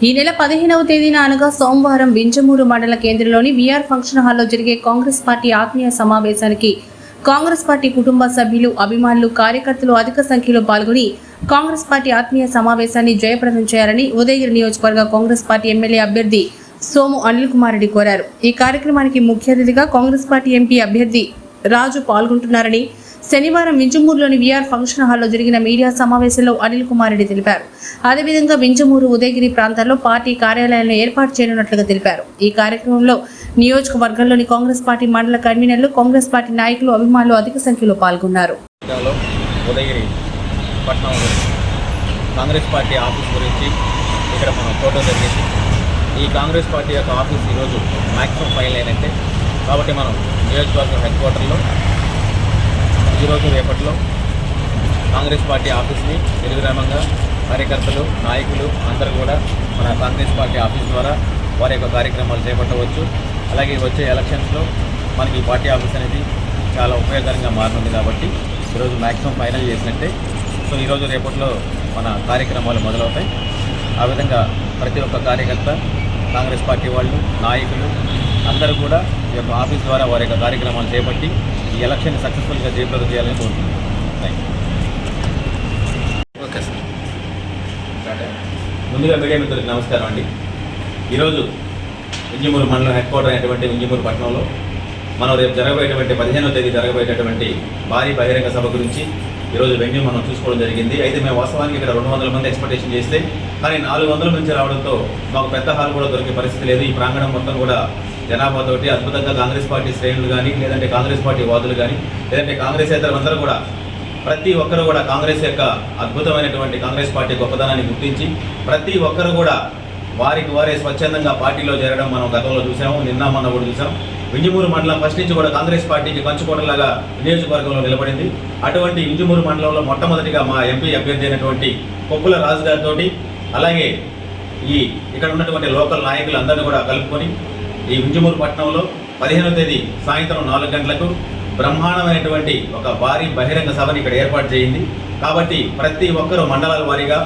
ఈ నెల పదిహేనవ తేదీన అనగా సోమవారం వింజమూరు మండల కేంద్రంలోని విఆర్ ఫంక్షన్ హాల్లో జరిగే కాంగ్రెస్ పార్టీ ఆత్మీయ సమావేశానికి కాంగ్రెస్ పార్టీ కుటుంబ సభ్యులు అభిమానులు కార్యకర్తలు అధిక సంఖ్యలో పాల్గొని కాంగ్రెస్ పార్టీ ఆత్మీయ సమావేశాన్ని జయప్రదం చేయాలని ఉదయగిరి నియోజకవర్గ కాంగ్రెస్ పార్టీ ఎమ్మెల్యే అభ్యర్థి సోము అనిల్ కుమార్ రెడ్డి కోరారు. ఈ కార్యక్రమానికి ముఖ్య అతిథిగా కాంగ్రెస్ పార్టీ ఎంపీ అభ్యర్థి రాజు పాల్గొంటున్నారని శనివారం వింజమూరులోని విఆర్ ఫంక్షన్ హాల్లో జరిగిన మీడియా సమావేశంలో అనిల్ కుమార్ రెడ్డి తెలిపారు. అదేవిధంగా వింజమూరు ఉదయగిరి ప్రాంతాల్లో పార్టీ కార్యాలయాలను ఏర్పాటు చేయనున్నట్లుగా తెలిపారు. ఈ కార్యక్రమంలో నియోజకవర్గంలోని కాంగ్రెస్ పార్టీ మండల కన్వీనర్లు కాంగ్రెస్ పార్టీ నాయకులు అభిమానులు అధిక సంఖ్యలో పాల్గొన్నారు. ఉదయగిరి పట్టణంలో కాంగ్రెస్ పార్టీ ఆఫీస్ గురించి ఇక్కడ మనం ఫోటో జరిగింది. ఈ కాంగ్రెస్ పార్టీ యొక్క ఆఫీస్ ఈరోజు మ్యాక్సిమం ఫైల్ అయినట్టే. కాబట్టి మనం నియోజకవర్గం హెడ్ క్వార్టర్లో ఈరోజు రేపట్లో కాంగ్రెస్ పార్టీ ఆఫీస్ని నిర్విరామంగా కార్యకర్తలు నాయకులు అందరూ కూడా మన కాంగ్రెస్ పార్టీ ఆఫీస్ ద్వారా వారి యొక్క కార్యక్రమాలు చేపట్టవచ్చు. అలాగే వచ్చే ఎలక్షన్స్లో మనకి ఈ పార్టీ ఆఫీస్ అనేది చాలా ఉపయోగకరంగా మారనుంది కాబట్టి ఈరోజు మ్యాక్సిమం ఫైనల్ చేసినట్టే. సో ఈరోజు రేపట్లో మన కార్యక్రమాలు మొదలవుతాయి. ఆ విధంగా ప్రతి ఒక్క కార్యకర్త కాంగ్రెస్ పార్టీ వాళ్ళు నాయకులు అందరూ కూడా ఈ యొక్క ఆఫీస్ ద్వారా వారి యొక్క కార్యక్రమాలు చేపట్టి ఎలక్షన్ సక్సెస్ఫుల్గా జయప్రదం చేయాలని కోరుకుంటున్నాను. Thank you okay sir. ముందుగా మీడియా మిత్రులకు నమస్కారం అండి. ఈరోజు వింజమూరు మండలం హెడ్ క్వార్టర్ అయినటువంటి వింజమూరు పట్టణంలో మనం రేపు జరగబోయేటువంటి పదిహేనవ తేదీ జరగబోయేటటువంటి భారీ బహిరంగ సభ గురించి ఈరోజు వెన్యూ మనం చూసుకోవడం జరిగింది. అయితే మేము వాస్తవానికి ఇక్కడ రెండు వందల మంది ఎక్స్పెక్టేషన్ చేస్తే కానీ నాలుగు వందల నుంచి రావడంతో మాకు పెద్ద హాల్ కూడా దొరికే పరిస్థితి లేదు. ఈ ప్రాంగణం మొత్తం కూడా జనాభాతోటి అద్భుతంగా కాంగ్రెస్ పార్టీ శ్రేణులు కానీ లేదంటే కాంగ్రెస్ పార్టీ వాదులు కానీ లేదంటే కాంగ్రెస్ అందరూ కూడా ప్రతి ఒక్కరు కూడా కాంగ్రెస్ యొక్క అద్భుతమైనటువంటి కాంగ్రెస్ పార్టీ గొప్పదనాన్ని గుర్తించి ప్రతి ఒక్కరు కూడా వారికి వారే స్వచ్ఛందంగా పార్టీలో చేరడం మనం గతంలో చూసాము నిన్న మొన్న కూడా చూసాం. వింజమూరు మండలం ఫస్ట్ నుంచి కూడా కాంగ్రెస్ పార్టీకి పంచుకోవడంలాగా నియోజకవర్గంలో నిలబడింది. అటువంటి వింజమూరు మండలంలో మొట్టమొదటిగా మా ఎంపీ అభ్యర్థి అయినటువంటి కొప్పుల రాజు గారితో అలాగే ఈ ఇక్కడ ఉన్నటువంటి లోకల్ నాయకులు అందరినీ కూడా కలుపుకొని ఈ ఉంజమూరు పట్టణంలో పదిహేనో తేదీ సాయంత్రం నాలుగు గంటలకు బ్రహ్మాండమైనటువంటి ఒక భారీ బహిరంగ సభని ఇక్కడ ఏర్పాటు చేయింది. కాబట్టి ప్రతి ఒక్కరూ మండలాల వారీగా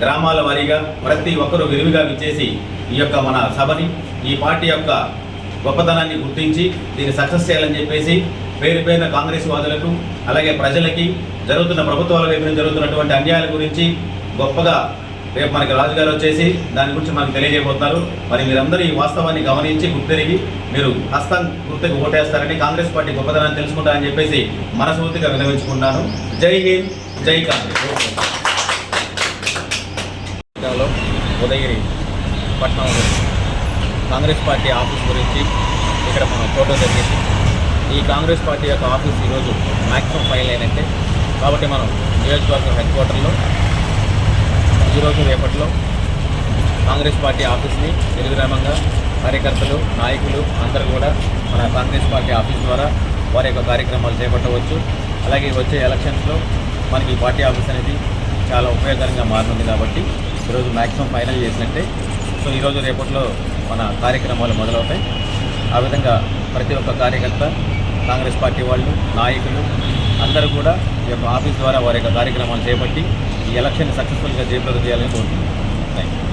గ్రామాల వారీగా ప్రతి ఒక్కరూ విరివిగా విచ్చేసి ఈ యొక్క మన సభని ఈ పార్టీ యొక్క గొప్పతనాన్ని గుర్తించి దీన్ని సక్సెస్ చేయాలని చెప్పేసి పేరు పేరున కాంగ్రెస్ వాదులకు అలాగే ప్రజలకి జరుగుతున్న ప్రభుత్వాల వైపు జరుగుతున్నటువంటి అన్యాయాల గురించి గొప్పగా రేపు మనకి రాజుగారు వచ్చేసి దాని గురించి మనకు తెలియజేయబోతున్నారు. మరి మీరందరూ ఈ వాస్తవాన్ని గమనించి గుర్తెరిగి మీరు హస్తం గుర్తుకు ఓటేస్తారని కాంగ్రెస్ పార్టీ గొప్పతనాన్ని తెలుసుకుంటారని చెప్పేసి మనస్ఫూర్తిగా వినవించుకుంటాను జై హింద్ జై కాంగ్రెస్. ఉదయగిరి పట్టణంలో కాంగ్రెస్ పార్టీ ఆఫీస్ గురించి ఇక్కడ మనం ఫోటో జరిగింది. ఈ కాంగ్రెస్ పార్టీ యొక్క ఆఫీస్ ఈరోజు మ్యాక్సిమం ఫైల్ ఏంటంటే కాబట్టి మనం నియోజకవర్గం హెడ్ క్వార్టర్లో ఈరోజు రేపట్లో కాంగ్రెస్ పార్టీ ఆఫీస్ని నిర్విరామంగా కార్యకర్తలు నాయకులు అందరూ కూడా మన కాంగ్రెస్ పార్టీ ఆఫీస్ ద్వారా వారి యొక్క కార్యక్రమాలు చేపట్టవచ్చు. అలాగే వచ్చే ఎలక్షన్స్లో మనకి పార్టీ ఆఫీస్ అనేది చాలా ఉపయోగకరంగా మారనుంది కాబట్టి ఈరోజు మ్యాక్సిమం ఫైనల్ చేసినట్టే. సో ఈరోజు రేపట్లో మన కార్యక్రమాలు మొదలవుతాయి. ఆ విధంగా ప్రతి ఒక్క కార్యకర్త కాంగ్రెస్ పార్టీ వాళ్ళు నాయకులు అందరూ కూడా ఈ యొక్క ఆఫీస్ ద్వారా వారి యొక్క కార్యక్రమాలు చేపట్టి ఈ ఎలక్షన్ సక్సెస్ఫుల్గా జయప్రదం చేయాలని కోరుతున్నాను. Thank you